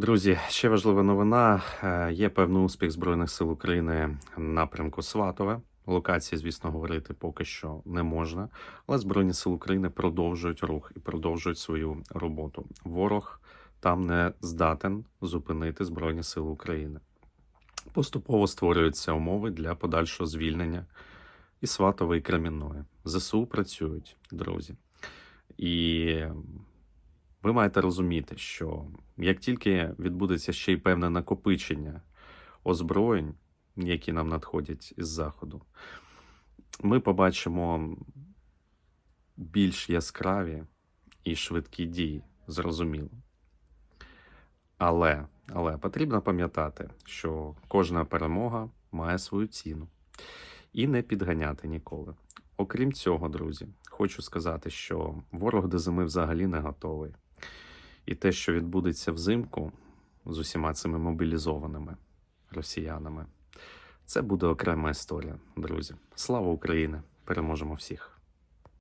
Друзі, ще важлива новина. Е, Є певний успіх Збройних сил України на напрямку Сватове. Локації, звісно, говорити поки що не можна, але Збройні сили України продовжують рух і продовжують свою роботу. Ворог там не здатен зупинити Збройні сили України. Поступово створюються умови для подальшого звільнення і Сватове, і Кремінної. ЗСУ працюють, друзі. І ви маєте розуміти, що як тільки відбудеться ще й певне накопичення озброєнь, які нам надходять із заходу, ми побачимо більш яскраві і швидкі дії, зрозуміло. Але, але потрібно пам'ятати, що кожна перемога має свою ціну і не підганяти ніколи. Окрім цього, друзі, хочу сказати, що ворог до зими взагалі не готовий. І те, що відбудеться взимку з усіма цими мобілізованими росіянами, це буде окрема історія, друзі. Слава Україні! Переможемо всіх!